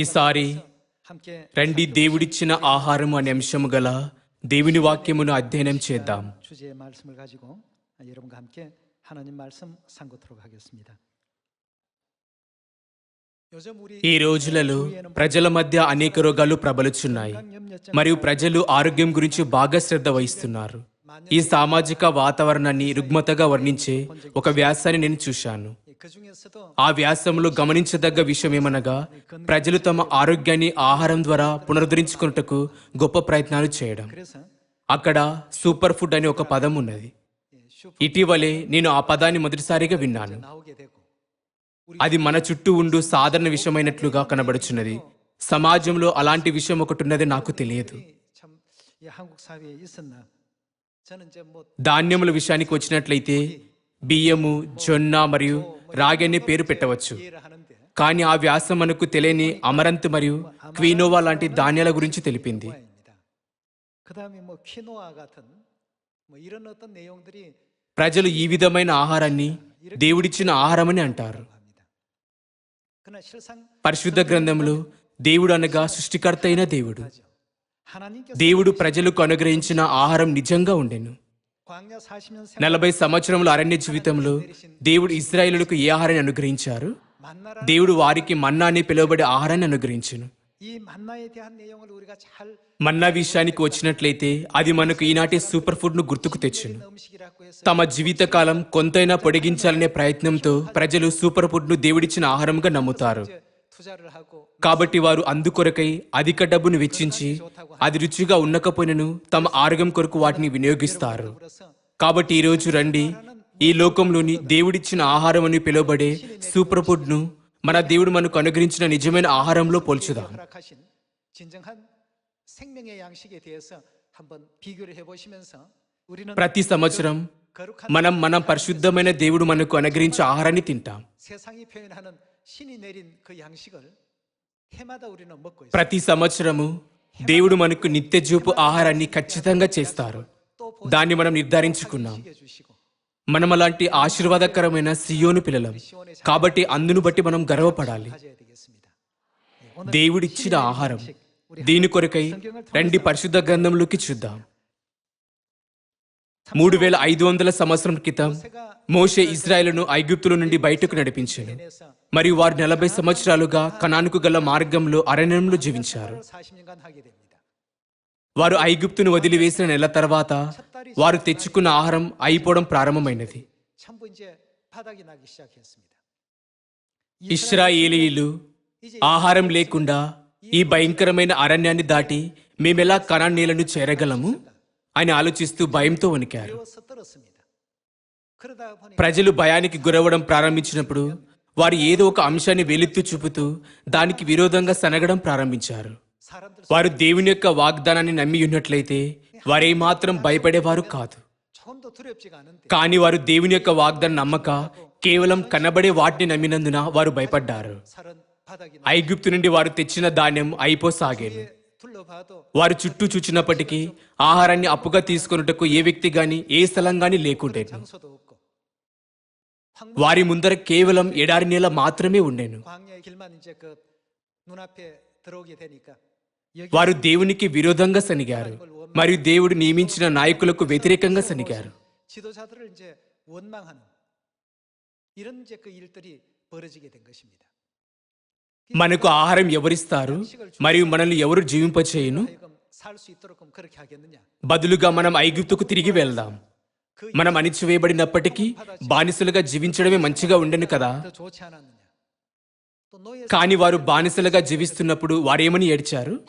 ప్రతిసారి రండి దేవుడిచ్చిన ఆహారం అనే అంశము గల దేవుని వాక్యమును అధ్యయనం చేద్దాం. ఈ రోజులలో ప్రజల మధ్య అనేక రోగాలు ప్రబలుచున్నాయి. మరియు ప్రజలు ఆరోగ్యం గురించి బాగా శ్రద్ధ వహిస్తున్నారు. ఈ సామాజిక వాతావరణాన్ని రుగ్మతగా వర్ణించే ఒక వ్యాసాన్ని నేను చూశాను. ఆ వ్యాసంలో గమనించదగ్గ విషయం ఏమనగా ప్రజలు తమ ఆరోగ్యాన్ని ఆహారం ద్వారా పునరుద్ధరించుకున్నటకు గొప్ప ప్రయత్నాలు చేయడం. అక్కడ సూపర్ ఫుడ్ అనే ఒక పదం ఉన్నది. ఇటీవలే నేను ఆ పదాన్ని మొదటిసారిగా విన్నాను. అది మన చుట్టూ ఉండు సాధారణ విషయమైనట్లుగా కనబడుచున్నది. సమాజంలో అలాంటి విషయం ఒకటి ఉన్నది నాకు తెలియదు. ధాన్యముల విషయానికి వచ్చినట్లయితే బియ్యము జొన్న మరియు రాగి పేరు పెట్టవచ్చు. కానీ ఆ వ్యాసం మనకు తెలియని అమరంత్ మరియు క్వీనోవా లాంటి ధాన్యాల గురించి తెలిపింది. ప్రజలు ఈ విధమైన ఆహారాన్ని దేవుడిచ్చిన ఆహారమని అంటారు. పరిశుద్ధ గ్రంథంలో దేవుడు అనగా సృష్టికర్త అయిన దేవుడు. దేవుడు ప్రజలకు అనుగ్రహించిన ఆహారం నిజంగా ఉండెను. నలభై సంవత్సరంలో అరణ్య జీవితంలో దేవుడు ఇస్రాయేలులకు ఏ ఆహారాన్ని అనుగ్రహించారు? దేవుడు వారికి మన్నా అని పిలువబడే ఆహారాన్ని అనుగ్రహించను. మన్నా విషయానికి వచ్చినట్లయితే అది మనకు ఈనాటి సూపర్ ఫుడ్ను గుర్తుకు తెచ్చును. తమ జీవితకాలం కొంతైనా పొడిగించాలనే ప్రయత్నంతో ప్రజలు సూపర్ ఫుడ్ను దేవుడిచ్చిన ఆహారంగా నమ్ముతారు. కాబట్టి వారు అందుకొరకై అధిక డబ్బును వెచ్చించి అది రుచిగా ఉన్నకపోయినను తమ ఆరోగ్యం కొరకు వాటిని వినియోగిస్తారు. కాబట్టి ఈరోజు రండి. ఈ లోకంలోని దేవుడిచ్చిన ఆహారం అని పిలువబడే సూపర్ ఫుడ్ను మన దేవుడు మనకు అనుగ్రహించిన నిజమైన ఆహారంలో పోల్చుదాం. ప్రతి సంవత్సరం మనం మనం పరిశుద్ధమైన దేవుడు మనకు అనుగ్రహించే ఆహారాన్ని తింటాం. ప్రతి సంవత్సరము దేవుడు మనకు నిత్య చూపు ఆహారాన్ని ఖచ్చితంగా చేస్తారు. దాన్ని మనం నిర్ధారించుకున్నాం. మనం అలాంటి ఆశీర్వాదకరమైన సియోను పిల్లలం. కాబట్టి అందును బట్టి మనం గర్వపడాలి. దేవుడిచ్చిన ఆహారం. దీని కొరకై రండి పరిశుద్ధ గ్రంథంలోకి చూద్దాం. మూడు వేల ఐదు వందల సంవత్సరం క్రితం మోషే ఇజ్రాయెల్ను ఐగుప్తుల నుండి బయటకు నడిపించాను మరియు వారు నలభై సంవత్సరాలుగా కణానుకు గల మార్గంలో అరణ్యంలో జీవించారు. వారు ఐగుప్తును వదిలివేసిన నెల తర్వాత వారు తెచ్చుకున్న ఆహారం అయిపోవడం ప్రారంభమైనది. ఇస్రాయేలీలు ఆహారం లేకుండా ఈ భయంకరమైన అరణ్యాన్ని దాటి మేమెలా కణానీలను చేరగలము? అని ఆలోచిస్తూ భయంతో వణికారు. ప్రజలు భయానికి గురవ్వడం ప్రారంభించినప్పుడు వారు ఏదో ఒక అంశాన్ని వెలుత్తు చూపుతూ దానికి విరోధంగా సనగడం ప్రారంభించారు. వారు దేవుని యొక్క వాగ్దానాన్ని నమ్మి ఉన్నట్లయితే వారేమాత్రం భయపడేవారు కాదు. కానీ వారు దేవుని యొక్క వాగ్దానం నమ్మక కేవలం కనబడే వాటిని నమ్మినందున వారు భయపడ్డారు. ఐగుప్తు నుండి వారు తెచ్చిన ధాన్యం అయిపోసాగేను వారు చుట్టూ చూచినప్పటికీ ఆహారాన్ని అప్పుగా తీసుకొనుటకు ఏ వ్యక్తి గాని ఏ స్థలం గాని లేకుండే 장소도 없고 వారి ముందర కేవలం ఎడారి నేల మాత్రమే ఉండేను 광야의 길만 이제 그 눈앞에 들어오게 되니까 여기 వారు దేవునికి విరోధంగా సనిగారు మరియు దేవుడు నియమించిన నాయకులకు వ్యతిరేకంగా సనిగారు 지도자들을 이제 원망하는 이런 이제 그 일들이 벌어지게 된 것입니다. మనకు ఆహారం ఎవరిస్తారు? మరియు మనల్ని ఎవరు జీవింపచేయను? బదులుగా మనం ఐగుప్తుకు తిరిగి వెళ్దాం. మనం అణిచివేయబడినప్పటికీ బానిసలుగా జీవించడమే మంచిగా ఉండను కదా? కాని వారు బానిసలుగా జీవిస్తున్నప్పుడు వారేమని ఏడ్చారు?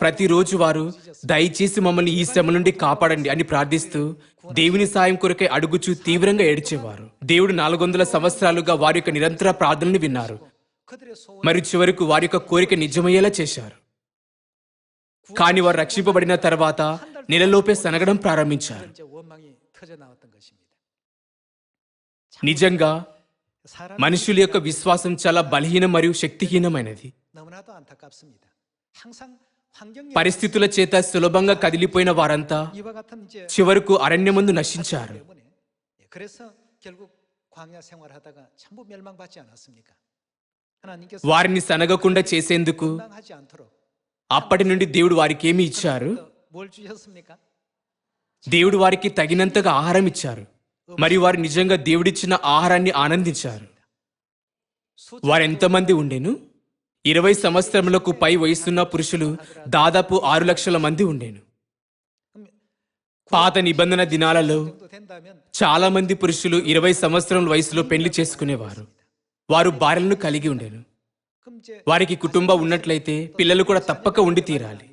ప్రతిరోజు వారు దయచేసి మమ్మల్ని ఈ శ్రమ నుండి కాపాడండి అని ప్రార్థిస్తూ దేవుని సాయం కొరకై అడుగుచూ తీవ్రంగా ఏడ్చేవారు. దేవుడు నాలుగు వందల సంవత్సరాలుగా వారి యొక్క నిరంతర ప్రార్థనని విన్నారు. మరి చివరకు వారి యొక్క కోరిక నిజమయ్యేలా చేశారు. కానీ వారు రక్షింపబడిన తర్వాత నెలలోపే సనగడం ప్రారంభించారు. నిజంగా మనుషుల యొక్క విశ్వాసం చాలా బలహీనం మరియు శక్తిహీనమైనది. పరిస్థితుల చేత సులభంగా కదిలిపోయిన వారంతా చివరకు అరణ్యమందు నశించారు. వారిని సనగకుండా చేసేందుకు అప్పటి నుండి దేవుడు వారికి ఏమి ఇచ్చారు? దేవుడు వారికి తగినంతగా ఆహారం ఇచ్చారు. మరియు వారు నిజంగా దేవుడిచ్చిన ఆహారాన్ని ఆనందించారు. వారు ఎంతమంది ఉండేను? ఇరవై సంవత్సరములకు పై వయసున్న పురుషులు దాదాపు ఆరు లక్షల మంది ఉండేను. పాత నిబంధన దినాలలో చాలా మంది పురుషులు ఇరవై సంవత్సరం వయసులో పెళ్ళి చేసుకునేవారు. వారు భార్యలను కలిగి ఉండేను. వారికి కుటుంబం ఉన్నట్లయితే పిల్లలు కూడా తప్పక ఉండి తీరాలి.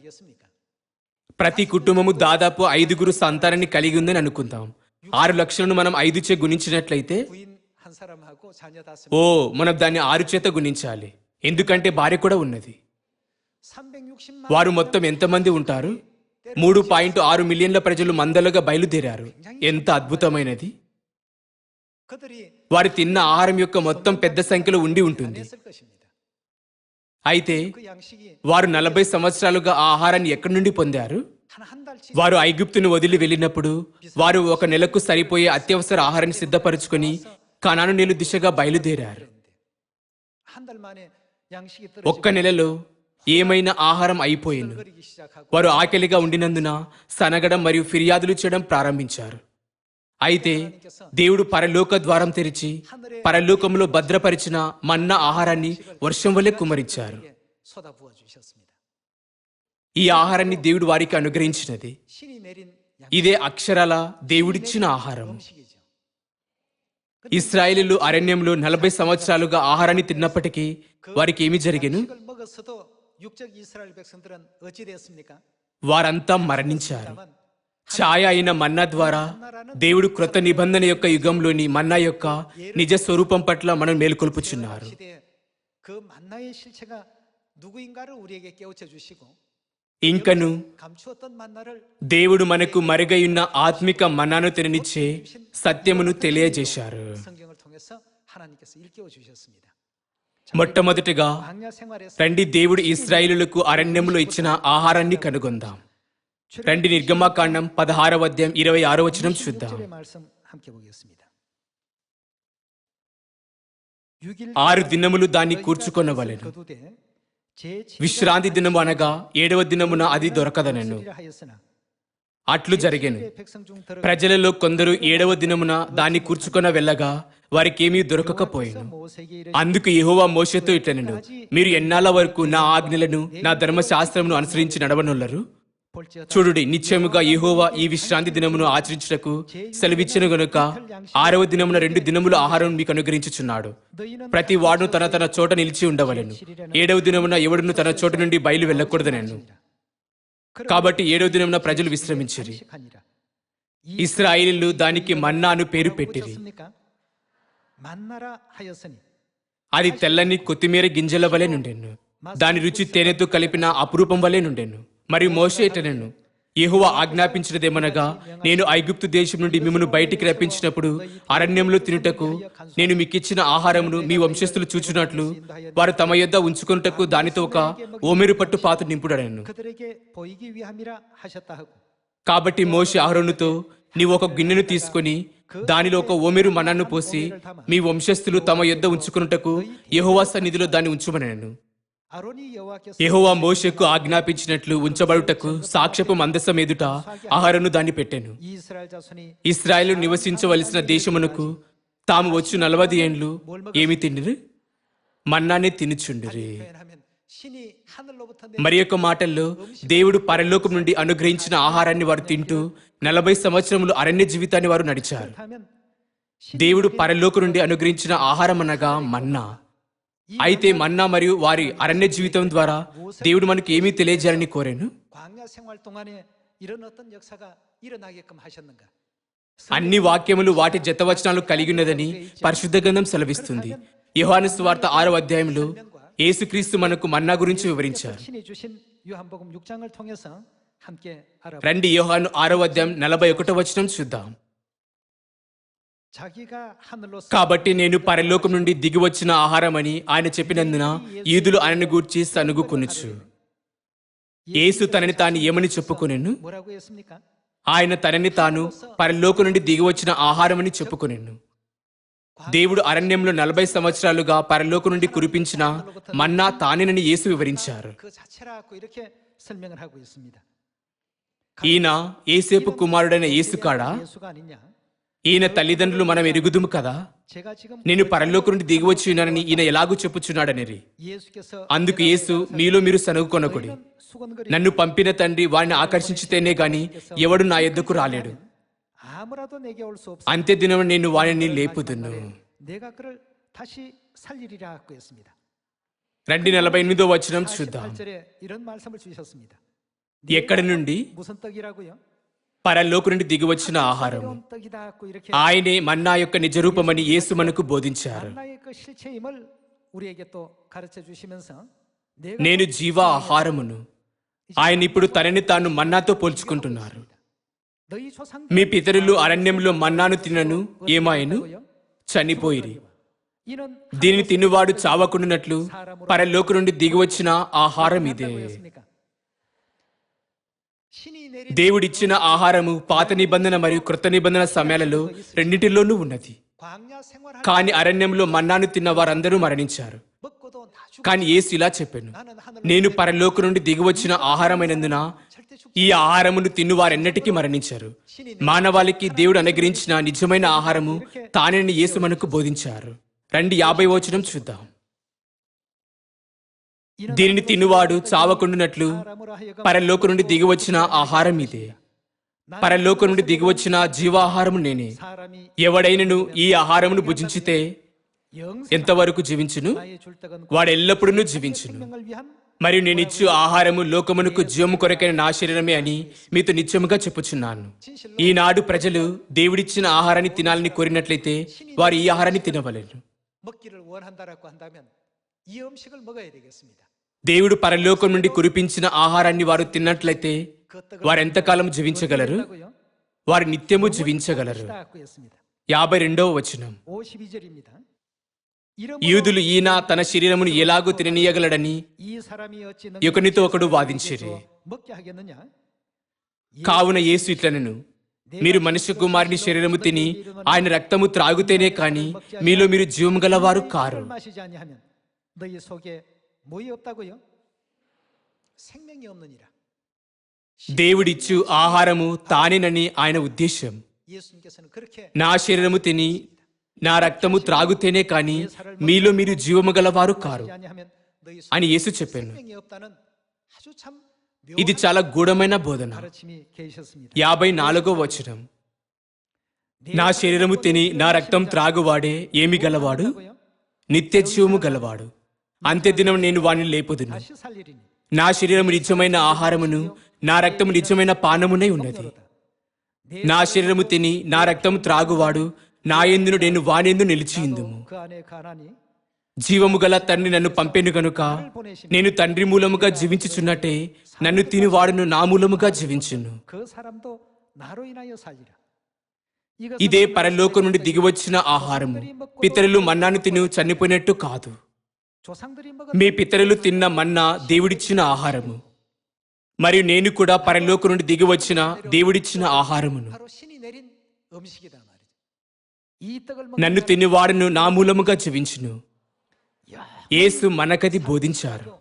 ప్రతి కుటుంబము దాదాపు ఐదుగురు సంతానాన్ని కలిగి ఉందని అనుకుందాం. ఆరు లక్షలను మనం ఐదు చే గుణించినట్లయితే ఓ మనం దాన్ని ఆరు చేత గుణించాలి. ఎందుకంటే భార్య కూడా ఉన్నది. వారు మొత్తం ఎంతమంది ఉంటారు? మూడు పాయింట్ ఆరు మిలియన్ల ప్రజలు మందలుగా బయలుదేరారు. ఎంత అద్భుతమైనది! వారు తిన్న ఆహారం యొక్క మొత్తం పెద్ద సంఖ్యలో ఉండి ఉంటుంది. అయితే వారు నలభై సంవత్సరాలుగా ఆహారాన్ని ఎక్కడి నుండి పొందారు? వారు ఐగుప్తును వదిలి వెళ్ళినప్పుడు వారు ఒక నెలకు సరిపోయే అత్యవసర ఆహారాన్ని సిద్ధపరచుకుని కణాను నీళ్ళు దిశగా బయలుదేరారు. ఒక్క నెలలో ఏమైనా ఆహారం అయిపోయింది వారు ఆకలిగా ఉండినందున సనగడం మరియు ఫిర్యాదులు చేయడం ప్రారంభించారు. అయితే దేవుడు పరలోక ద్వారం తెరిచి పరలోకంలో భద్రపరిచిన మన్న ఆహారాన్ని వర్షం వల్లే కుమరించారు ఈ ఆహారాన్ని దేవుడు వారికి అనుగ్రహించినది. ఇదే అక్షరాల దేవుడిచ్చిన ఆహారం. ఇస్రాయలు అరణ్యంలో నలభై సంవత్సరాలుగా ఆహారాన్ని తిన్నప్పటికీ వారికి ఏమి జరిగేను? వారంతా మరణించారు. ఛాయ అయిన మన్నా ద్వారా దేవుడు క్రొత్త నిబంధన యొక్క యుగంలోని మన్నా యొక్క నిజ స్వరూపం పట్ల మనం మేలుకొల్పుచున్నారు. ఇంకను దేవుడు మనకు మరుగయున్న ఆత్మిక మన్నాను తెరనిచ్చే సత్యమును తెలియజేశారు. మొట్టమొదటిగా రండి దేవుడు ఇస్రాయిలులకు అరణ్యములో ఇచ్చిన ఆహారాన్ని కనుగొందాం. రండి నిర్గమాకాండం పదహారవ అధ్యాయం ఇరవై ఆరో వచ్చిన చూద్దాం. ఆరు దినములు దాన్ని కూర్చుకొనవలెను విశ్రాంతి దినము అనగా ఏడవ దినమున అది దొరకదనను. అట్లు జరిగాను. ప్రజలలో కొందరు ఏడవ దినమున దాన్ని కూర్చుకొన వెళ్ళగా వారికేమీ దొరకకపోయాను. అందుకు యహోవా మోసతో ఇట్లనను మీరు ఎన్నాళ్ళ వరకు నా ఆజ్ఞలను నా ధర్మశాస్త్రమును అనుసరించి నడవనున్నారు చూడుడి నిశ్చయముగా యహోవా ఈ విశ్రాంతి దినమును ఆచరించుటకు సెలవిచ్చిన గనుక ఆరవ దినమున రెండు దినముల ఆహారం మీకు అనుగ్రహించుచున్నాడు. ప్రతి వాడును తన తన చోట నిలిచి ఉండవలను. ఏడవ దినమున ఎవడును తన చోట నుండి బయలు వెళ్ళకూడదనను. కాబట్టి ఏడవ దినమున ప్రజలు విశ్రమించిరి. ఇస్రాయిలు దానికి మన్నా అను పేరు పెట్టిరి. అది తెల్లని కొత్తిమీర గింజల వలె నుండెను. దాని రుచి తేనెతో కలిపిన అపురూపం వలె నుండెను. మరియు మోసేటనను యహువ ఆజ్ఞాపించినదేమనగా నేను ఐగుప్తు దేశం నుండి మిమ్మను బయటికి రప్పించినప్పుడు అరణ్యంలో తినుటకు నేను మీకిచ్చిన ఆహారమును మీ వంశస్థులు చూచినట్లు వారు తమ యొద్ద ఉంచుకున్నటకు దానితో ఒక ఓమెరు పట్టు పాత్ర నింపుడను కాబట్టి మోషి ఆహరణుతో నీవు ఒక గిన్నెను తీసుకొని దానిలో ఒక ఓమెరు మనాన్ని పోసి మీ వంశస్థులు తమ యొద్ద ఉంచుకున్నటకు యహోవా సన్నిధిలో దాన్ని ఉంచుమనను. యహోవా మోషకు ఆజ్ఞాపించినట్లు ఉంచబడుటకు సాక్ష్యపు మందస ఎదుట ఆహారను దాన్ని పెట్టాను ఇస్రాయలు నివసించవలసిన దేశమునకు తాము వచ్చు నలభై ఏండ్లు ఏమి తిండిరి మన్నానే తినుచుండిరి. మరి యొక్క మాటల్లో దేవుడు పరలోకం నుండి అనుగ్రహించిన ఆహారాన్ని వారు తింటూ నలభై సంవత్సరములు అరణ్య జీవితాన్ని వారు నడిచారు. దేవుడు పరలోకం నుండి అనుగ్రహించిన ఆహారం అనగా మన్నా. అయితే మన్నా మరియు వారి అరణ్య జీవితం ద్వారా దేవుడు మనకు ఏమీ తెలియజేయాలని కోరాను? అన్ని వాక్యములు వాటి జతవచనాలు కలిగి ఉన్నదని పరిశుద్ధ గ్రంథం సెలవిస్తుంది. యోహాను వార్త ఆరో అధ్యాయంలో ఏసుక్రీస్తు మనకు మన్నా గురించి వివరించారు. రండి యోహాను ఆరో అధ్యాయం నలభై ఒకటో వచనం చూద్దాం. కాబట్టి నేను పరలోకం నుండి దిగి వచ్చిన ఆహారమని ఆయన చెప్పినందున ఈదులు ఆయనను గూర్చి సనుగుకొనుచు యేసు తనని తాను ఏమని చెప్పుకొనెను ఆయన తనని తాను పరలోకం నుండి దిగి వచ్చిన ఆహారమని చెప్పుకొనెను దేవుడు అరణ్యంలో నలభై సంవత్సరాలుగా పరలోకం నుండి కురిపించిన మన్నా తానేనని యేసు వివరించారు ఈయన ఏసేపు కుమారుడైన ఏసుకాడా ఈయన తల్లిదండ్రులు మనం ఎరుగుదుము కదా? నేను పరలోకి నుండి దిగి ఉన్నానని ఈయన ఎలాగూ చెప్పుచున్నాడనిరి. అందుకు యేసు మీలో మీరు సనుగుకొనకుడి నన్ను పంపిన తండ్రి వారిని ఆకర్షించితేనే గాని ఎవడు నా ఎద్దుకు రాలేడు. అంతే దినం నేను వారిని లేపుదును. రెండు నలభై ఎనిమిదో వచనం చూద్దాం. ఎక్కడి నుండి? పరలోకు నుండి దిగి వచ్చిన ఆహారం. ఆయనే మన్నా యొక్క నిజరూపమని యేసు మనకు బోధించారు. నేను జీవ ఆహారమును ఆయన ఇప్పుడు తనని తాను మన్నాతో పోల్చుకుంటున్నారు. మీ పితరులు అరణ్యంలో మన్నాను తినను ఏమాయను? చనిపోయి దీన్ని తినువాడు చావకుండానట్లు పరలోకు నుండి దిగివచ్చిన ఆహారం ఇదే. దేవుడిచ్చిన ఆహారము పాత నిబంధన మరియు కృత నిబంధన సమయాలలో రెండింటిలోనూ ఉన్నది. కాని అరణ్యంలో మన్నాను తిన్న వారందరూ మరణించారు. కాని ఏసు ఇలా చెప్పాను నేను పరలోక నుండి దిగివచ్చిన ఆహారమైనందున ఈ ఆహారమును తిన్నువారెన్నటికీ మరణించారు. మానవాళికి దేవుడు అనుగ్రహించిన నిజమైన ఆహారము తానని యేసు మనకు బోధించారు. రండి యాభై వచనం చూద్దాం. దీనిని తిన్నువాడు చావకుండునట్లు 사람으로 하여금 పరలోకు నుండి దిగి వచ్చిన ఆహారం ఇదే పరలోకు నుండి దిగి వచ్చిన జీవాహారము నేనే 사람이 ఎవడైనను ఈ ఆహారమును భుజించితే 영생 ఎంతవరకు జీవించును 나의 줄 떡은 వాడు ఎల్లప్పుడూ జీవించును 생명을 위한 మరియు నేను ఇచ్చు ఆహారము లోకమునకు జీవము కొరకైన నా శరీరమే అని మీతో నిత్యముగా చెప్పుచున్నాను ఈనాడు ప్రజలు దేవుడిచ్చిన ఆహారాన్ని తినాలని కోరినట్లయితే వారు ఈ ఆహారాన్ని తినవలేను 먹기를 원한다라고 한다면 이 음식을 먹어야 되겠습니다. దేవుడు పరలోకం నుండి కురిపించిన ఆహారాన్ని వారు తిన్నట్లయితే వారెంతకాలం జీవించగలరు? వారు నిత్యము జీవించగలరు. యాభై రెండవ వచనం. యూదులు ఈయన తన శరీరమును ఎలాగూ తిననీయగలడని ఒకనితో ఒకడు వాదించిరి. కావున యేసు ఇట్లనను మీరు మనిషి కుమారుని శరీరము తిని ఆయన రక్తము త్రాగుతేనే కాని మీలో మీరు జీవం గలవారు కారు. 술 마시지 아니하면 너희 속에 뭐이 없다고요? 생명이 없느니라. దేవుడిచ్చు ఆహారము తానేనని ఆయన ఉద్దేశం 예수님께서는 그렇게 నా శరీరము తిని నా రక్తము త్రాగుతేనే కాని మీలో మీరు జీవము గలవారు కారు 마시지 아니하면 너희 속에 అని యేసు చెప్పాను 생명이 없다는 아주 참 ఇది 묘한 చాలా గూఢమైన బోధన 가르침이 계셨습니다. యాభై నాలుగో వచనం నా శరీరము తిని నా రక్తం త్రాగువాడే ఏమి గలవాడు 뭐요? నిత్య జీవము గలవాడు అంత్యదినం నేను వాణ్ణి లేపుదును. నా శరీరం నిజమైన ఆహారమును నా రక్తము నిజమైన పానమునై ఉన్నది. నా శరీరము తిని నా రక్తము త్రాగువాడు నా ఎందును నేను వాణిందు నిలిచియుందుము. జీవము గల తండ్రి నన్ను పంపెను గనుక నేను తండ్రి మూలముగా జీవించుచున్నట్టే నన్ను తినివాడును నా మూలముగా జీవించును. ఇదే పరలోకం నుండి దిగివచ్చిన ఆహారము. పితరులు మన్నాను తిను చనిపోయినట్టు కాదు. మీ పితరులు తిన్న మన్నా దేవుడిచ్చిన ఆహారము. మరియు నేను కూడా పరలోకు నుండి దిగి వచ్చిన దేవుడిచ్చిన ఆహారమును. నన్ను తినేవాడును నా మూలముగా జీవించును. యేసు మనకది బోధించారు.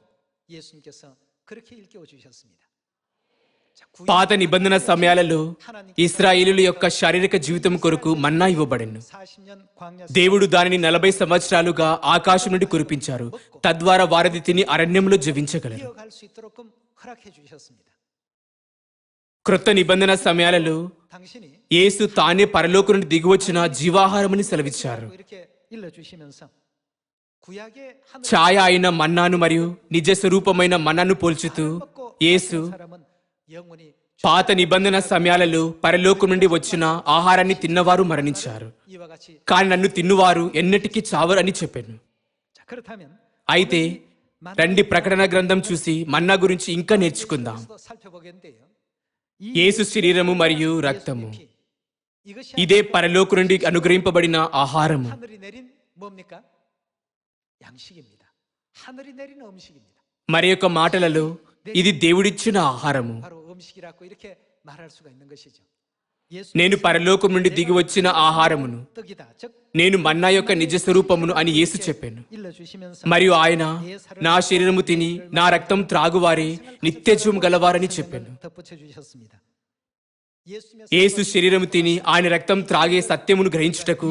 పాత నిబంధన సమయాలలో ఇస్రాయిలు యొక్క శారీరక జీవితం కొరకు మన్నా ఇవ్వబడెను. దేవుడు దానిని నలభై సంవత్సరాలుగా ఆకాశం నుండి కురిపించారు. తద్వారా వారధి తిని అరణ్యంలో జీవించగలరు. క్రొత్త నిబంధన సమయాలలో యేసు తానే పరలోకు నుండి దిగివచ్చిన జీవాహారమని సెలవిచ్చారు. ఛాయ అయిన మన్నాను మరియు నిజ స్వరూపమైన మన్నాను పోల్చుతూ యేసు పాత నిబంధన సమయాలలో పరలోకం నుండి వచ్చిన ఆహారాన్ని తిన్నవారు మరణించారు. కానీ నన్ను తిన్నువారు ఎన్నటికీ చావరు అని చెప్పాను. అయితే రండి ప్రకటన గ్రంథం చూసి మన్నా గురించి ఇంకా నేర్చుకుందాం. యేసు శరీరము మరియు రక్తము. ఇదే పరలోకు నుండి అనుగ్రహింపబడిన ఆహారము. మరి యొక్క మాటలలో ఇది దేవుడిచ్చిన ఆహారము. నేను పరలోకం నుండి దిగి వచ్చిన ఆహారమును నేను మన్నా యొక్క నిజ స్వరూపమును అని యేసు చెప్పాను. మరియు ఆయన నా శరీరము తిని నా రక్తం త్రాగువారి నిత్యజీవం గలవారని చెప్పాను. యేసు శరీరము తిని ఆయన రక్తం త్రాగే సత్యమును గ్రహించుటకు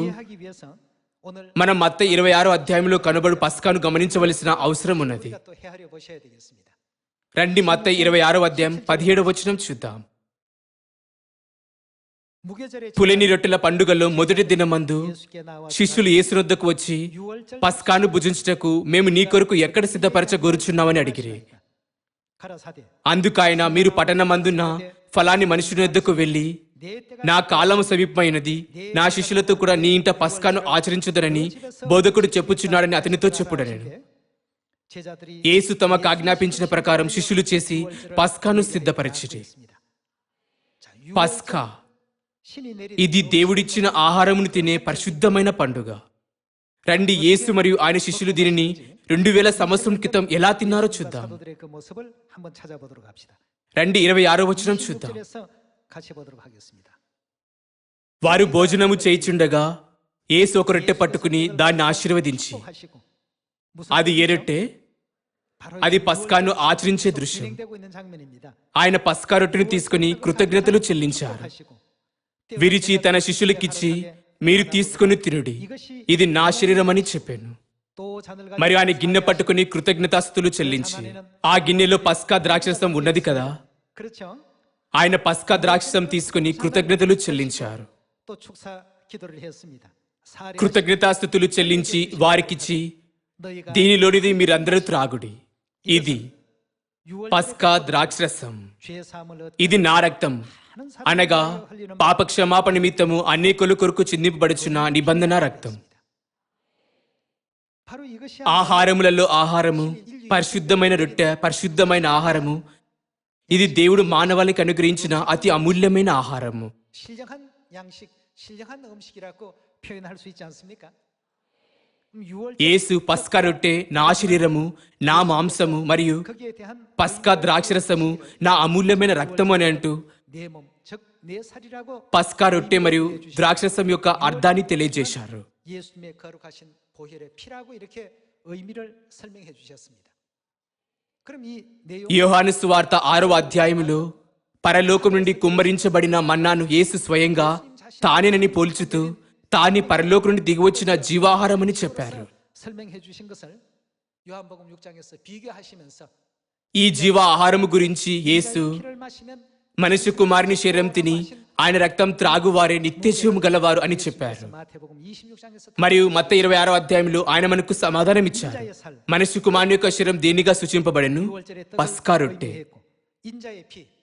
మనం మత్త ఇరవై ఆరో అధ్యాయంలో కనబడు పస్కాను గమనించవలసిన అవసరం ఉన్నది రండి మత్త ఇరవై ఆరో అధ్యాయం పదిహేడవ వచనం చూద్దాం. పులిని రొట్టెల పండుగలో మొదటి దినమందు శిష్యులు యేసునొద్దకు వచ్చి పస్కాను భుజించుటకు మేము నీ కొరకు ఎక్కడ సిద్ధపరచగోరుచున్నామని అడిగిరి. అందుకు ఆయన మీరు పట్టణమందున్న ఫలాని మనుషుని వద్దకు వెళ్ళి నా కాలం సమీపమైనది నా శిష్యులతో కూడా నీ ఇంట పస్కాను ఆచరించుదనని బోధకుడు చెప్పుచున్నాడని అతనితో చెప్పుడనేను. యేసు తమకు ఆజ్ఞాపించిన ప్రకారం శిష్యులు చేసి పస్కాను సిద్ధపరచటి పస్కా. ఇది దేవుడిచ్చిన ఆహారమును తినే పరిశుద్ధమైన పండుగ. రండి యేసు మరియు ఆయన శిష్యులు దీనిని రెండు వేల సంవత్సరం క్రితం ఎలా తిన్నారో చూద్దాం. రండి ఇరవై ఆరో వచ్చిన చూద్దాం. వారు భోజనము చేయిచుండగా ఏసు ఒక రొట్టె పట్టుకుని దాన్ని ఆశీర్వదించి. అది ఏరొట్టే అది పస్కాను ఆచరించే దృశ్యం. ఆయన పస్కా రొట్టెను తీసుకుని కృతజ్ఞతలు చెల్లించారు. విరిచి తన శిష్యులకిచ్చి మీరు తీసుకుని తిరుడి ఇది నా శరీరం అని చెప్పాను. మరి ఆయన గిన్నె పట్టుకుని కృతజ్ఞతాస్తులు చెల్లించి ఆ గిన్నెలో పస్కా ద్రాక్షసం ఉన్నది కదా? ఆయన పస్కా ద్రాక్షసం తీసుకుని కృతజ్ఞతలు చెల్లించారు. కృతజ్ఞతాస్థుతులు చెల్లించి వారికిచ్చి దీనిలోనిది మీరందరూ త్రాగుడి. ఇది పస్కా ద్రాక్షరసం. ఇది నా రక్తం. అనగా పాపక్షమాప నిమిత్తము అనేకుల కొరకు చిందింపబడుచున్న నిబంధన రక్తం. ఆహారములలో ఆహారము పరిశుద్ధమైన రొట్టె పరిశుద్ధమైన ఆహారము. ఇది దేవుడు మానవాళికి అనుగ్రహించిన అతి అమూల్యమైన ఆహారము. యేసు పస్కా రొట్టె నా శరీరము నా మాంసము మరియు పస్కా ద్రాక్షరసము నా అమూల్యమైన రక్తము అని అంటూ పస్కా రొట్టె మరియు ద్రాక్షరసం యొక్క అర్థాన్ని తెలియజేశారు. యోహాను సువార్త ఆరో అధ్యాయములో పరలోకం నుండి కుమ్మరించబడిన మన్నాను యేసు స్వయంగా తానేనని పోల్చుతూ తాని పరలోక నుండి దిగివచ్చిన జీవాహారమని చెప్పారు. ఈ జీవ ఆహారం గురించి యేసు మనిషి కుమారుని శరీరం తిని ఆయన రక్తం త్రాగువారే నిత్యజీవం గలవారు అని చెప్పారు. మరియు మత ఇరవై ఆరో అధ్యాయంలో ఆయన మనకు సమాధానం ఇచ్చారు. మనిషి కుమారుని యొక్క శరీరం దేనిగా సూచింపబడను? పస్కా రొట్టె.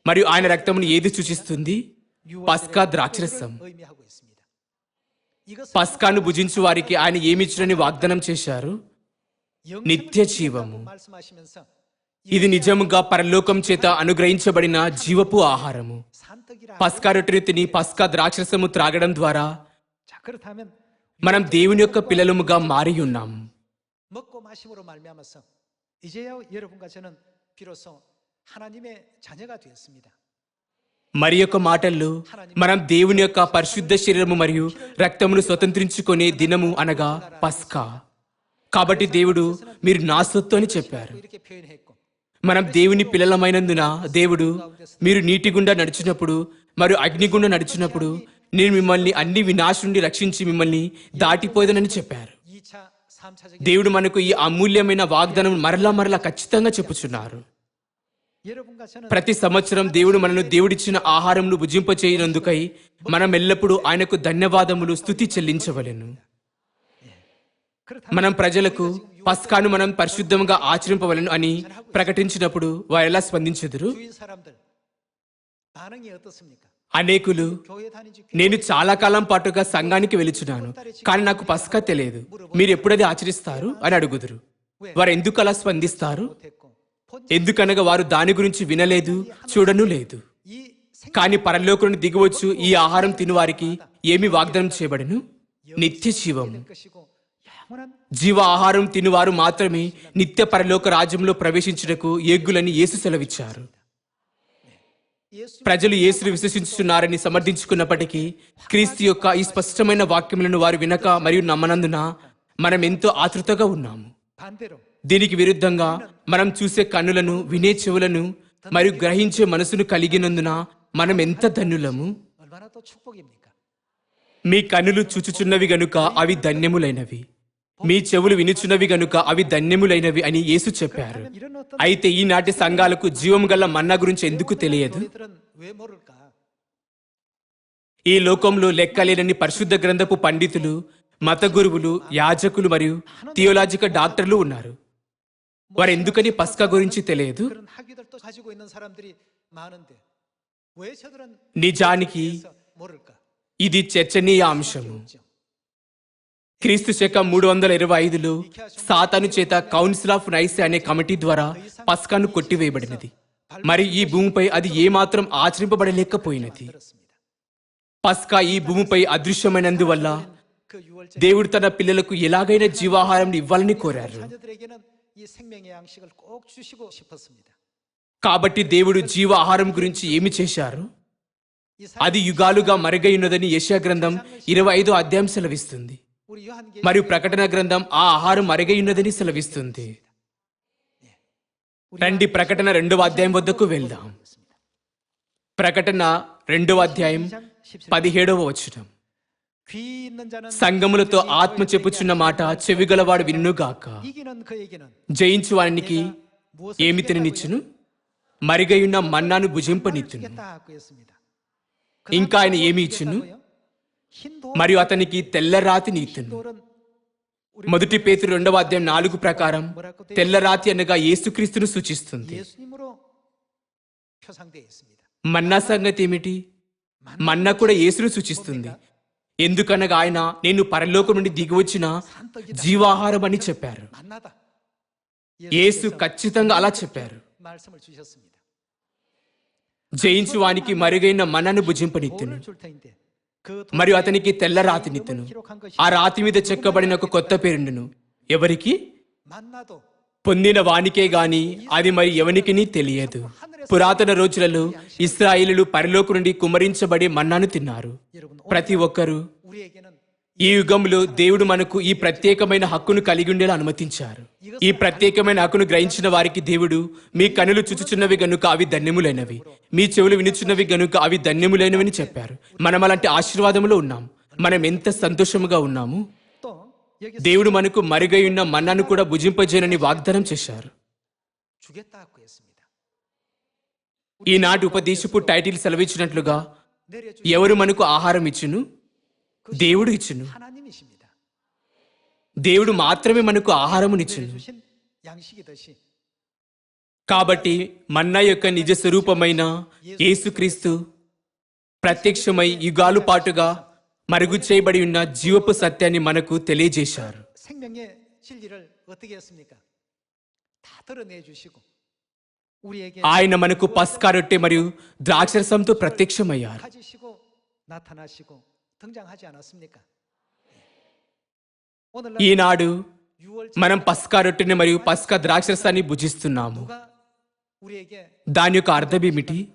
మరియు ఆయన రక్తమును ఏది సూచిస్తుంది? పస్కా ద్రాక్షరసం. పస్కాను భుజించు వారికి ఆయన ఏమిచ్చునని వాగ్దానం చేశారు? నిత్య జీవము. ఇది నిజముగా పరలోకం చేత అనుగ్రహించబడిన జీవపు ఆహారము. పస్కా రొట్టెని తిని పస్కా ద్రాక్షరసము త్రాగడం ద్వారా మనం దేవుని యొక్క పిల్లలముగా మారి ఉన్నాం. మరి యొక్క మాటల్లో మనం దేవుని యొక్క పరిశుద్ధ శరీరము మరియు రక్తమును స్వతంత్రించుకునే దినము అనగా పస్కా. కాబట్టి దేవుడు మీరు నా సొత్తు అని చెప్పారు. మనం దేవుని పిల్లలమైనందున దేవుడు మీరు నీటి గుండా నడిచినప్పుడు మరియు అగ్నిగుండా నడిచినప్పుడు నేను మిమ్మల్ని అన్ని వినాశ నుండి రక్షించి మిమ్మల్ని దాటిపోయేదనని చెప్పారు. దేవుడు మనకు ఈ అమూల్యమైన వాగ్దానం మరలా మరలా ఖచ్చితంగా చెప్పుచున్నారు. ప్రతి సంవత్సరం దేవుడు మనను దేవుడిచ్చిన ఆహారంను భుజింపచేయనందుకై మనం ఎల్లప్పుడూ ఆయనకు ధన్యవాదములు స్థుతి చెల్లించవలను. మనం ప్రజలకు పస్కాను మనం పరిశుద్ధంగా ఆచరింపవలను అని ప్రకటించినప్పుడు వారు ఎలా స్పందించదురు? అనేకులు నేను చాలా కాలం పాటుగా సంఘానికి వెలుచున్నాను కానీ నాకు పస్కా తెలియదు. మీరు ఎప్పుడది ఆచరిస్తారు? అని అడుగుదురు. వారు ఎందుకు అలా స్పందిస్తారు ఎందుకనగా వారు దాని గురించి వినలేదు చూడను లేదు. కాని పరలోకుని దిగవచ్చు ఈ ఆహారం తినువారికి ఏమి వాగ్దానం చేయబడను? నిత్య జీవం. జీవ ఆహారం తినువారు మాత్రమే నిత్య పరలోక రాజ్యంలో ప్రవేశించుటకు ఏగ్గులని యేసు సెలవిచ్చారు. ప్రజలు యేసును విశ్వసించుతున్నారని సమర్థించుకున్నప్పటికీ క్రీస్తు యొక్క ఈ స్పష్టమైన వాక్యములను వారు వినక మరియు నమ్మనందున మనం ఎంతో ఆతృతగా ఉన్నాము. దీనికి విరుద్ధంగా మనం చూసే కన్నులను వినే చెవులను మరియు గ్రహించే మనసును కలిగినందున మనం ఎంత ధన్యులము? మీ కన్నులు చూచుచున్నవి గనుక అవి ధన్యములైనవి. మీ చెవులు వినుచున్నవి గనుక అవి ధన్యములైనవి అని యేసు చెప్పారు. అయితే ఈనాటి సంఘాలకు జీవం గల మన్నా గురించి ఎందుకు తెలియదు? ఈ లోకంలో లెక్కలేనని పరిశుద్ధ గ్రంథపు పండితులు మత గురువులు యాజకులు మరియు థియోలాజికల్ డాక్టర్లు ఉన్నారు. వారు ఎందుకని పస్కా గురించి తెలియదు? నిజానికి ఇది చర్చనీయాంశము క్రీస్తు శకం మూడు వందల ఇరవై ఐదులో సాతాను చేత కౌన్సిల్ ఆఫ్ నైస్ అనే కమిటీ ద్వారా పస్కాను కొట్టివేయబడినది. మరి ఈ భూమిపై అది ఏమాత్రం ఆచరింపబడలేకపోయినది. పస్కా ఈ భూమిపై అదృశ్యమైనందువల్ల దేవుడు తన పిల్లలకు ఎలాగైనా జీవాహారం ఇవ్వాలని కోరారు. కాబట్టి దేవుడు జీవ ఆహారం గురించి ఏమి చేశారు? అది యుగాలుగా మరుగైనదని యశా గ్రంథం ఇరవై ఐదు అధ్యాయం సెలవిస్తుంది. మరియు ప్రకటన గ్రంథం ఆ ఆహారం మరుగైనదని సెలవిస్తుంది. రండి ప్రకటన రెండవ అధ్యాయం వద్దకు వెళ్దాం. ప్రకటన రెండవ అధ్యాయం పదిహేడవ వచ్చటం సంగములతో ఆత్మ చెప్పుచున్న మాట చెవిగలవాడు వినుగాక జయించు వానికి ఏమి తిననిచ్చును? మరిగయున్న మన్నాను భుజింపనిచ్చును. ఇంకా ఆయన ఏమి ఇచ్చును? మరియు అతనికి తెల్లరాతి నీతును మొదటి పేతు రెండవ అధ్యాయం నాలుగు ప్రకారం తెల్లరాతి అనగా యేసుక్రీస్తును సూచిస్తుంది. మన్నా సంగతి ఏమిటి? మన్నా కూడా యేసును సూచిస్తుంది. ఎందుకనగా ఆయన నేను పరలోకం నుండి దిగి వచ్చిన జీవాహారం అని చెప్పారు. యేసు ఖచ్చితంగా అలా చెప్పారు. జయించు వానికి మరుగైన మనను భుజింపనిత్తును. మరియు అతనికి తెల్ల రాతినిత్తును. ఆ రాతి మీద చెక్కబడిన ఒక కొత్త పేరుండును. ఎవరికి? పొందిన వానికే గాని అది మరి ఎవనికిని తెలియదు. పురాతన రోజులలో ఇస్రాయిలు పరిలోకు నుండి కుమరించబడి మన్నాను తిన్నారు. ప్రతి ఒక్కరూ ఈ యుగంలో దేవుడు మనకు ఈ ప్రత్యేకమైన హక్కును కలిగి ఉండేలా అనుమతించారు. ఈ ప్రత్యేకమైన హక్కును గ్రహించిన వారికి దేవుడు మీ కనులు చుచుచున్నవి గనుక అవి ధన్యములైనవి. మీ చెవులు వినుచున్నవి గనుక అవి ధన్యములైనవి అని చెప్పారు. మనం అలాంటి ఆశీర్వాదములో ఉన్నాం. మనం ఎంత సంతోషముగా ఉన్నాము? దేవుడు మనకు మరుగైయున్న మన్నాను కూడా భుజింపజేయనని వాగ్దానం చేశారు. ఈనాటి ఉపదేశపు టైటిల్ సెలవిచ్చినట్లుగా ఎవరు మనకు ఆహారం ఇచ్చును? దేవుడు ఇచ్చును. దేవుడు మాత్రమే మనకు ఆహారమునిచ్చును కాబట్టి మన్నా యొక్క నిజ స్వరూపమైన యేసుక్రీస్తు ప్రత్యక్షమై యుగాలు పాటుగా మరుగు చేయబడి ఉన్న జీవపు సత్యాన్ని మనకు తెలియజేశారు. ఆయన మనకు పస్కా రొట్టె మరియు ద్రాక్షరసంతో ప్రత్యక్షమయ్యారు. ఈనాడు మనం పస్కా రొట్టెని మరియు పస్కా ద్రాక్షరసాన్ని భుజిస్తున్నాము. దాని యొక్క అర్థమేమిటి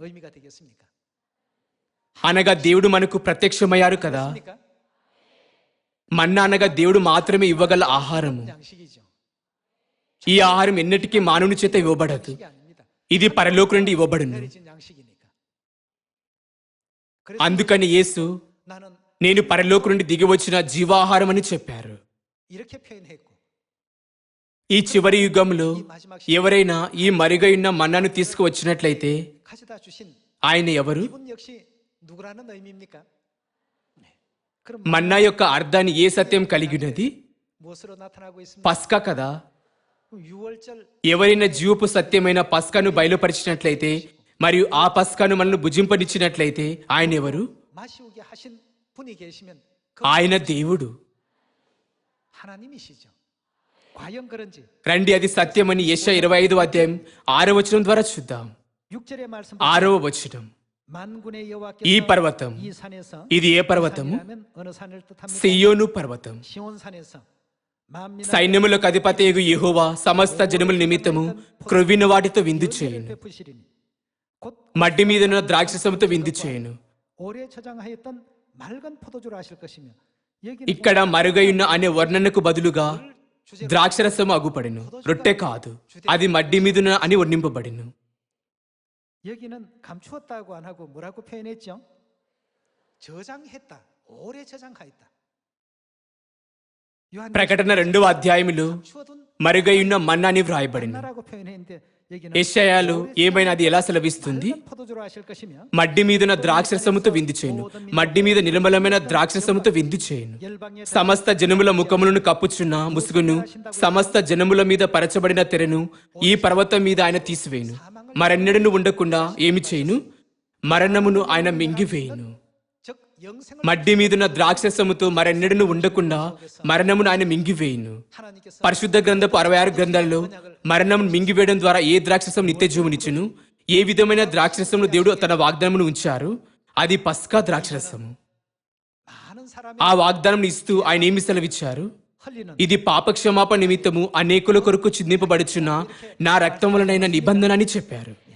అనగా దేవుడు మనకు ప్రత్యక్షమయ్యారు కదా? మన్నా అనగా దేవుడు మాత్రమే ఇవ్వగల ఆహారం ఈ ఆహారం ఎన్నటికీ మానవుని చేత ఇవ్వబడదు. ఇది పరలోకు నుండి ఇవ్వబడును. అందుకని యేసు నేను పరలోకు నుండి దిగి వచ్చిన జీవాహారం అని చెప్పారు. ఈ చివరి యుగంలో ఎవరైనా ఈ మరుగైన మన్నాను తీసుకువచ్చినట్లయితే ఆయన ఎవరు? 누구라는 의미입니까? 네. 그럼 మన్నా యొక్క అర్థాన్ని ఏ సత్యం కలిగినది 무엇으로 나타나고 있습니까? పస్కా కదా 그럼 유월절 ఎవరైనా జీవపు సత్యమైన పస్కాను బయలుపరిచినట్లయితే మరియు ఆ పస్కాను మనల్ని భుజింపనిచ్చినట్లయితే ఆయన ఎవరు 마시우게 하신 분이 계시면 그 ఆయన దేవుడు 하나님이시죠. 과연 그런지 రండి అది సత్యమని యశ ఇరవై ఐదు అధ్యాయం ఆరో వచనం ద్వారా చూద్దాం 6절의 말씀 ఆరవ వచనం 만군의 ఈ పర్వతం ఇది ఏ పర్వతము సియోను పర్వతం సైన్యములకు అధిపతి యహోవా సమస్త జనముల నిమిత్తము క్రొవ్విన వాటితో విందు చేయను మడ్డి మీద ద్రాక్షసముతో విందు చేయను ఇక్కడ మరుగయున్న అనే వర్ణనకు బదులుగా ద్రాక్షరసము అగుపడిను రొట్టె కాదు అది మడ్డి మీదున అని వర్ణింపబడిను 여기는 감추었다고 안 하고 뭐라고 표현했죠? 저장했다. 오래 저장하였다. 요한 ప్రకటన రెండవ అధ్యాయములో 감추어둔 మరుగయున్న మన్నాని వ్రాయబడిను ఏషయాలు ఏమైనా అది ఎలా సెలవిస్తుంది? మడ్డి మీదన ద్రాక్షరసముతో విందు చేయను. మడ్డి మీద నిర్మలమైన ద్రాక్షరసముతో విందు చేయను. సమస్త జనముల ముఖములను కప్పుచున్న ముసుగును సమస్త జనముల మీద పరచబడిన తెరను ఈ పర్వతం మీద ఆయన తీసివేయను. మరెన్నడను ఉండకుండా ఏమి చేయను? మరణమును ఆయన మింగివేయను. మడ్డి మీదున్న ద్రాక్ష సొమ్ముతో మరెన్నడను ఉండకుండా మరణమును ఆయన మింగివేయును. పరిశుద్ధ గ్రంథపు అరవై ఆరు గ్రంథాల్లో మరణం మింగివేయడం ద్వారా ఏ ద్రాక్షసం నిత్యజీవునిచ్చును ఏ విధమైన ద్రాక్షరసమును దేవుడు తన వాగ్దానమును ఉంచారు? అది పస్కా ద్రాక్షరసము. ఆ వాగ్దానం ఇస్తూ ఆయన ఏమి సెలవిచ్చారు? ఇది పాపక్షమాప నిమిత్తము అనేకుల కొరకు చిందింపబడుచున్న నా రక్తం వలనైన నిబంధన అని చెప్పారు.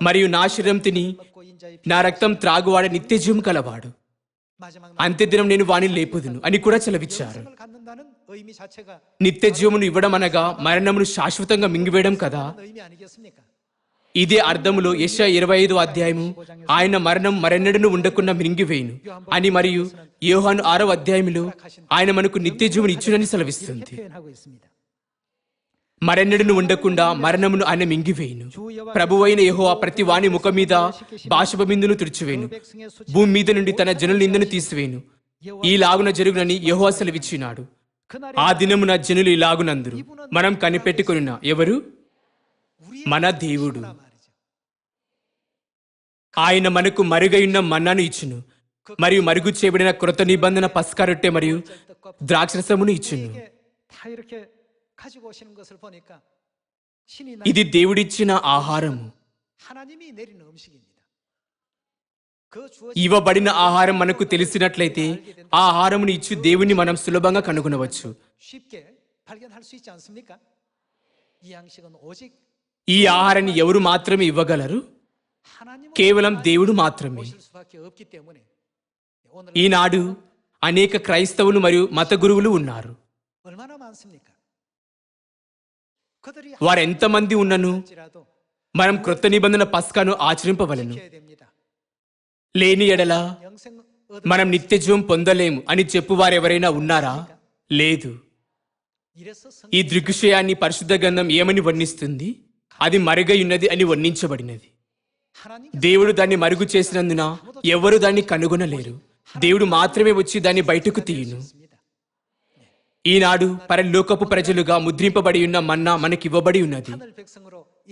మరియు నా శరీరం తిని నా రక్తం త్రాగువాడ నిత్యజీవం కలవాడు. అంత్యదినం నేను వాణి లేపుదును అని కూడా చెలవిచ్చారు నిత్య జీవమును ఇవ్వడం అనగా మరణమును శాశ్వతంగా మింగివేయడం కదా? ఇదే అర్థములో యశ ఇరవై ఐదు అధ్యాయము ఆయన మరణం మరెన్నడను ఉండకుండా మింగివేయును అని మరియు యోహాను ఆరవ అధ్యాయములు ఆయన మనకు నిత్య జీవుని ఇచ్చునని సెలవిస్తుంది. మరెన్నడును ఉండకుండా మరణమును ఆయన మింగివేయును. ప్రభువైన యహోవా ప్రతి వాణి ముఖం మీద బాష్పబిందును తుడిచివేను భూమి మీద నుండి తన జనుల నిందను తీసివేను ఈ లాగున జరుగునని యో అసలు విచ్చినాడు ఆ దినమున జనులు ఇలాగునందురు మనం కనిపెట్టుకుని ఎవరు? మన దేవుడు. ఆయన మనకు మరుగైన మన్నాను ఇచ్చును. మరియు మరుగు చేయబడిన కృత నిబంధన పస్కారొట్టె మరియు ద్రాక్షరసమును ఇచ్చును. ఇది దేవుడిచ్చిన ఆహారము. ఇవ్వబడిన ఆహారం మనకు తెలిసినట్లయితే ఆ ఆహారమును ఇచ్చి దేవుణ్ణి మనం సులభంగా కనుగొనవచ్చు. ఈ ఆహారాన్ని ఎవరు మాత్రమే ఇవ్వగలరు? కేవలం దేవుడు మాత్రమే. ఈనాడు అనేక క్రైస్తవులు మరియు మత గురువులు ఉన్నారు. వారెంతమంది ఉన్నను? మనం క్రొత్త నిబంధన పస్కాను ఆచరింపవలను. లేని ఎడల మనం నిత్యజీవం పొందలేము అని చెప్పువారెవరైనా ఉన్నారా? లేదు. ఈ దృగ్విషయాన్ని పరిశుద్ధ గంధం ఏమని వర్ణిస్తుంది? అది మరుగయున్నది అని వర్ణించబడినది. దేవుడు దాన్ని మరుగు చేసినందున ఎవరు దాన్ని కనుగొనలేరు. దేవుడు మాత్రమే వచ్చి దాన్ని బయటకు తీయను. ఈనాడు పరలోకపు ప్రజలుగా ముద్రింపబడి ఉన్న మన్నా మనకివ్వబడి ఉన్నది.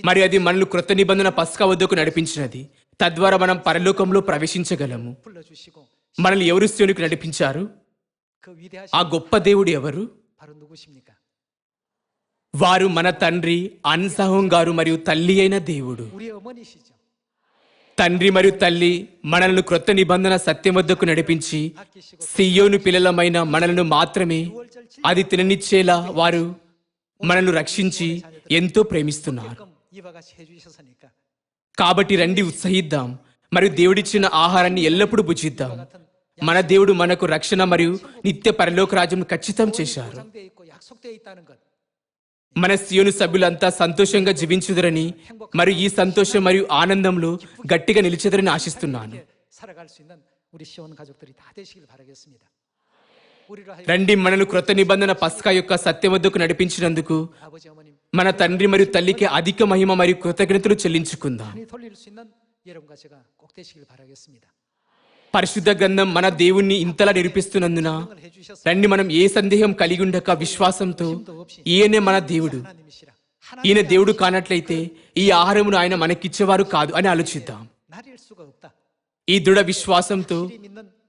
మరి అది మనల్ని క్రొత్త నిబంధన పసుక వద్దకు నడిపించినది. తద్వారా మనం పరలోకంలో ప్రవేశించగలము. మనల్ని ఎవరు శివునికి నడిపించారు? ఆ గొప్ప దేవుడు ఎవరు? వారు మన తండ్రి అన్సహం గారు మరియు తల్లి అయిన దేవుడు. తండ్రి మరియు తల్లి మనల్ని క్రొత్త నిబంధన సత్యం వద్దకు నడిపించి సియోను పిల్లలమైన మనలను మాత్రమే అది తిననిచ్చేలా వారు మనల్ని రక్షించి ఎంతో ప్రేమిస్తున్నారు. కాబట్టి రండి ఉత్సహిద్దాం. మరియు దేవుడిచ్చిన ఆహారాన్ని ఎల్లప్పుడూ భుజిద్దాం. మన దేవుడు మనకు రక్షణ మరియు నిత్య పరలోక రాజ్యం ఖచ్చితం చేశారు. మన సియోను సభ్యులంతా సంతోషంగా జీవించుదరని మరియు ఈ సంతోషం మరియు ఆనందంలో గట్టిగా నిలిచెదరని ఆశిస్తున్నాను. రండి మనను క్రొత్త నిబంధన పస్కా యొక్క సత్యవద్దకు నడిపించినందుకు మన తండ్రి మరియు తల్లికి అధిక మహిమ మరియు కృతజ్ఞతలు చెల్లించుకుందాం. పరిశుద్ధ గ్రంథం మన దేవుణ్ణి ఇంతలా నిరూపిస్తున్నందున రండి మనం ఏ సందేహం కలిగి ఉండక విశ్వాసంతో ఈయనే మన దేవుడు. ఈయన దేవుడు కానట్లయితే ఈ ఆహారమును ఆయన మనకిచ్చేవారు కాదు అని ఆలోచిద్దాం. ఈ దృఢ విశ్వాసంతో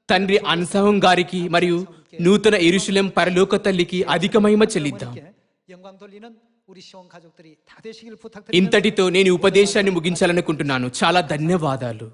తండ్రి అన్సహం గారికి మరియు నూతన ఇరుషులెం పరలోక తల్లికి అధిక మహిమ చెల్లిద్దాం. ఇంతటితో నేను ఉపదేశాన్ని ముగించాలనుకుంటున్నాను. చాలా ధన్యవాదాలు.